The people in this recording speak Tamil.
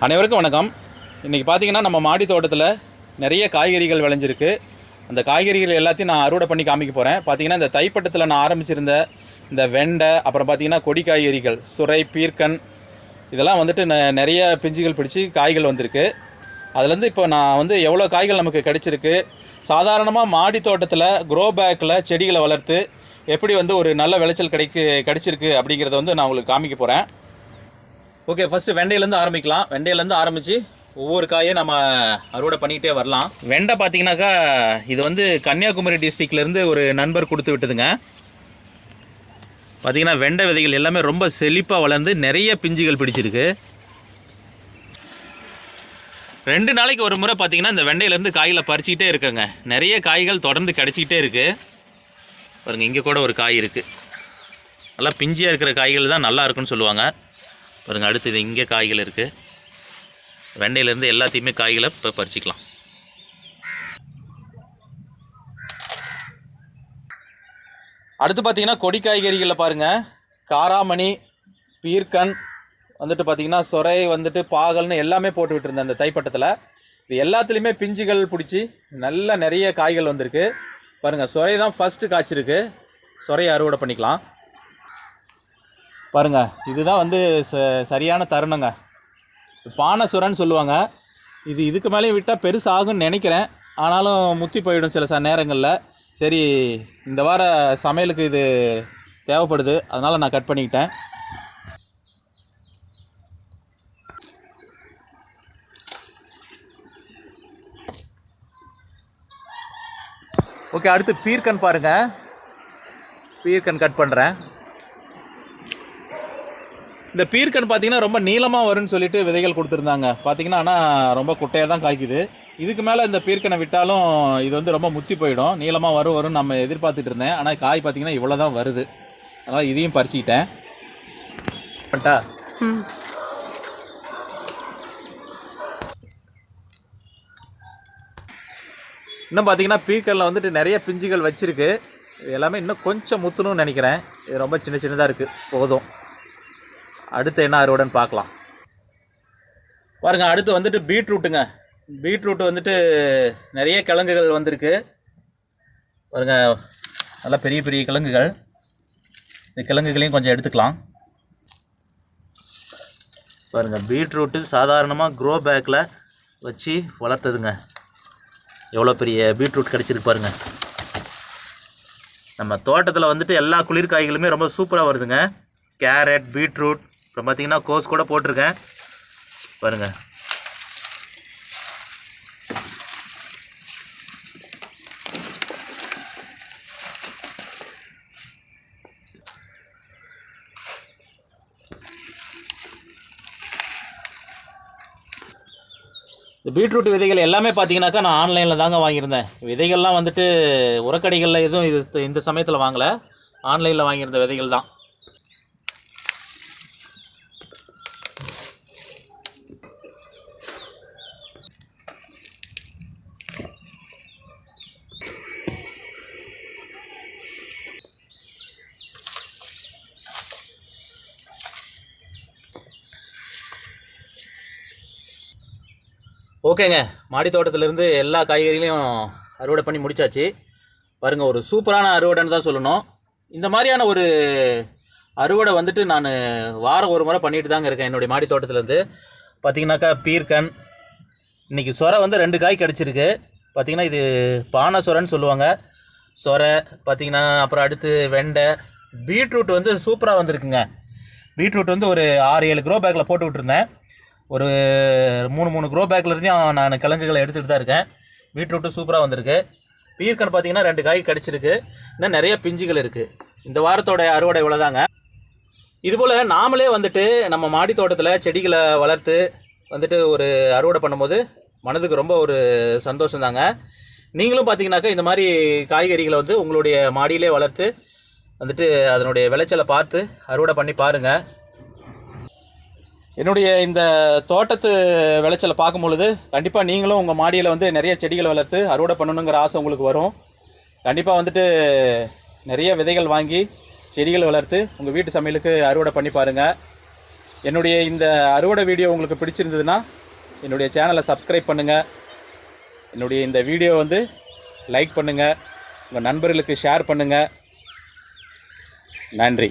அனைவருக்கும் வணக்கம். இன்றைக்கி பார்த்தீங்கன்னா நம்ம மாடி தோட்டத்தில் நிறைய காய்கறிகள் விளைஞ்சிருக்கு. அந்த காய்கறிகள் எல்லாத்தையும் நான் அறுவடை பண்ணி காமிக்க போகிறேன் பார்த்திங்கன்னா இந்த தைப்பட்டத்தில் நான் ஆரம்பிச்சிருந்த இந்த வெண்டை அப்புறம் பார்த்தீங்கன்னா கொடி காய்கறிகள் சுரை பீர்க்கன் இதெல்லாம் வந்துட்டு நெ- நிறைய பிஞ்சுகள் பிடிச்சி காய்கள் வந்திருக்கு. அதுலேருந்து இப்போ நான் வந்து எவ்வளோ காய்கள் நமக்கு கிடைச்சிருக்கு? சாதாரணமாக மாடி தோட்டத்தில் க்ரோ பேக்கில் செடிகளை வளர்த்து எப்படி வந்து ஒரு நல்ல விளைச்சல் கிடைக்கு கிடச்சிருக்கு அப்படிங்கிறத வந்து நான் உங்களுக்கு காமிக்க போகிறேன் ஓகே ஃபஸ்ட்டு வெண்டையிலேருந்து ஆரம்பிக்கலாம். வெண்டையிலேருந்து ஆரம்பித்து ஒவ்வொரு காயை நம்ம அறுவடை பண்ணிக்கிட்டே வரலாம். வெண்டை பார்த்தீங்கன்னாக்கா இது வந்து கன்னியாகுமரி டிஸ்ட்ரிக்ட்லேருந்து ஒரு நண்பர் கொடுத்து விட்டதுங்க. பார்த்திங்கன்னா வெண்டை விதைகள் எல்லாமே ரொம்ப செழிப்பாக வளர்ந்து நிறைய பிஞ்சுகள் பிடிச்சிருக்கு. ரெண்டு நாளைக்கு ஒரு முறை பார்த்திங்கன்னா இந்த வெண்டையிலேருந்து காய்களை பறிச்சிக்கிட்டே இருக்குங்க. நிறைய காய்கள் தொடர்ந்து கிடச்சிக்கிட்டே இருக்குது பாருங்கள் இங்கே கூட ஒரு காய் இருக்குது நல்லா பிஞ்சியாக இருக்கிற காய்கள் தான் நல்லா இருக்குன்னு சொல்லுவாங்க. பாருங்கள் அடுத்தது இங்கே காய்கள் இருக்குது வெண்டையிலேருந்து எல்லாத்தையுமே காய்களை இப்போ பறிச்சிக்கலாம். அடுத்து பார்த்தீங்கன்னா கொடி காய்கறிகளில் பாருங்கள் காராமணி பீர்க்கன் வந்துட்டு பார்த்தீங்கன்னா சொரை வந்துட்டு பாகல்னு எல்லாமே போட்டு விட்டுருந்தேன் அந்த தைப்பட்டத்தில். இது எல்லாத்துலேயுமே பிஞ்சுகள் பிடிச்சி நல்ல நிறைய காய்கள் வந்திருக்கு. பாருங்கள் சொரை தான் ஃபஸ்ட்டு காய்ச்சிருக்கு. சொரையை அறுவடை பண்ணிக்கலாம். பாருங்க இதுதான் வந்து ச சரியான தருணங்க. பானசுரன்னு சொல்லுவாங்க. இது இதுக்கு மேலேயும் விட்டால் பெருசாகும்னு நினைக்கிறேன். ஆனாலும் முத்தி போயிடும் சில ச நேரங்களில். சரி இந்த வார சமையலுக்கு இது தேவைப்படுது. அதனால் நான் கட் பண்ணிக்கிட்டேன். ஓகே அடுத்து பீர்க்கன் பாருங்கள் பீர்க்கன் கட் பண்ணுறேன் இந்த பீர்க்கன் பார்த்தீங்கன்னா ரொம்ப நீளமாக வரும்னு சொல்லிட்டு விதைகள் கொடுத்துருந்தாங்க. பார்த்தீங்கன்னா ஆனால் ரொம்ப குட்டையாக தான் காய்க்குது. இதுக்கு மேலே இந்த பீர்க்கனை விட்டாலும் இது வந்து ரொம்ப முத்தி போயிடும். நீளமாக வரும் வரும் நம்ம எதிர்பார்த்துட்டு இருந்தேன். ஆனால் காய் பார்த்தீங்கன்னா இவ்வளோ தான் வருது. அதனால் இதையும் பறிச்சுக்கிட்டேன். பண்ணிட்டா ம். இன்னும் பார்த்தீங்கன்னா பீக்கரில் வந்துட்டு நிறைய பிஞ்சுகள் வச்சிருக்கு. எல்லாமே இன்னும் கொஞ்சம் முத்தணும்னு நினைக்கிறேன். இது ரொம்ப சின்ன சின்னதாக இருக்குது போதும். அடுத்து என்ன அறுவடைன்னு பார்க்கலாம். பாருங்கள் அடுத்து வந்துட்டு பீட்ரூட்டுங்க. பீட்ரூட் வந்துட்டு நிறைய கிழங்குகள் வந்திருக்கு. பாருங்க நல்லா பெரிய பெரிய கிழங்குகள். இந்த கிழங்குகளையும் கொஞ்சம் எடுத்துக்கலாம். பாருங்கள் பீட்ரூட்டு சாதாரணமாக க்ரோ பேக்கில் வச்சு வளர்த்ததுங்க. எவ்வளோ பெரிய பீட்ரூட் கிடச்சிருக்கு பாருங்கள் நம்ம தோட்டத்தில் வந்துட்டு எல்லா குளிர்காய்களுமே ரொம்ப சூப்பராக வருதுங்க. கேரட் பீட்ரூட் அப்புறம் பார்த்தீங்கன்னா கோஸ் கூட போட்டிருக்கேன். பாருங்க. இந்த பீட்ரூட் விதைகள் எல்லாமே பார்த்தீங்கன்னாக்கா நான் ஆன்லைனில் தாங்க வாங்கியிருந்தேன். விதைகள்லாம் வந்துட்டு உரக்கடைகளில் எதுவும் இது இந்த சமயத்தில் வாங்கலை. ஆன்லைனில் வாங்கியிருந்த விதைகள் தான். ஓகேங்க. மாடி தோட்டத்திலேருந்து எல்லா காய்கறிகளையும் அறுவடை பண்ணி முடிச்சாச்சு. பாருங்கள் ஒரு சூப்பரான அறுவடைன்னு தான் சொல்லணும். இந்த மாதிரியான ஒரு அறுவடை வந்துட்டு நான் வாரம் ஒரு முறை பண்ணிட்டு தாங்க இருக்கேன் என்னுடைய மாடி தோட்டத்துலேருந்து. பார்த்தீங்கன்னாக்கா பீர்க்கன் இன்றைக்கி சொரை வந்து ரெண்டு காய் கிடச்சிருக்கு. பார்த்தீங்கன்னா இது பானை சொரன்னு சொல்லுவாங்க. சொரை பார்த்தீங்கன்னா அப்புறம் அடுத்து வெண்டை பீட்ரூட் வந்து சூப்பராக வந்திருக்குங்க. பீட்ரூட் வந்து ஒரு ஆறு ஏழு க்ரோ பேக்கில் போட்டு விட்டுருந்தேன். ஒரு மூணு மூணு க்ரோ பேக்லேருந்தே நான் கிழங்குகளை எடுத்துகிட்டு தான் இருக்கேன். பீட்ரூட்டு சூப்பராக வந்திருக்கு. பீர்க்கன் பார்த்தீங்கன்னா ரெண்டு காய் கிடச்சிருக்கு. இன்னும் நிறைய பிஞ்சுகள் இருக்குது இந்த வாரத்தோட அறுவடை இவ்வளோதாங்க இதுபோல் நாமளே வந்துட்டு நம்ம மாடி தோட்டத்தில் செடிகளை வளர்த்து வந்துட்டு ஒரு அறுவடை பண்ணும்போது மனதுக்கு ரொம்ப ஒரு சந்தோஷம் தாங்க நீங்களும் பார்த்தீங்கன்னாக்கா இந்த மாதிரி காய்கறிகளை வந்து உங்களுடைய மாடியிலே வளர்த்து வந்துட்டு அதனுடைய விளைச்சலை பார்த்து அறுவடை பண்ணி பாருங்கள் என்னுடைய இந்த தோட்டத்து விளைச்சலை பார்க்கும் பொழுது கண்டிப்பாக நீங்களும் உங்கள் மாடியில் வந்து நிறைய செடிகளை வளர்த்து அறுவடை பண்ணணுங்கிற ஆசை உங்களுக்கு வரும். கண்டிப்பாக வந்துட்டு நிறைய விதைகள் வாங்கி செடிகள் வளர்த்து உங்கள் வீட்டு சமையலுக்கு அறுவடை பண்ணி பாருங்கள் என்னுடைய இந்த அறுவடை வீடியோ உங்களுக்கு பிடிச்சிருந்ததுன்னா என்னுடைய சேனலை சப்ஸ்கிரைப் பண்ணுங்கள் என்னுடைய இந்த வீடியோ வந்து லைக் பண்ணுங்கள் உங்கள் நண்பர்களுக்கு ஷேர் பண்ணுங்கள் நன்றி.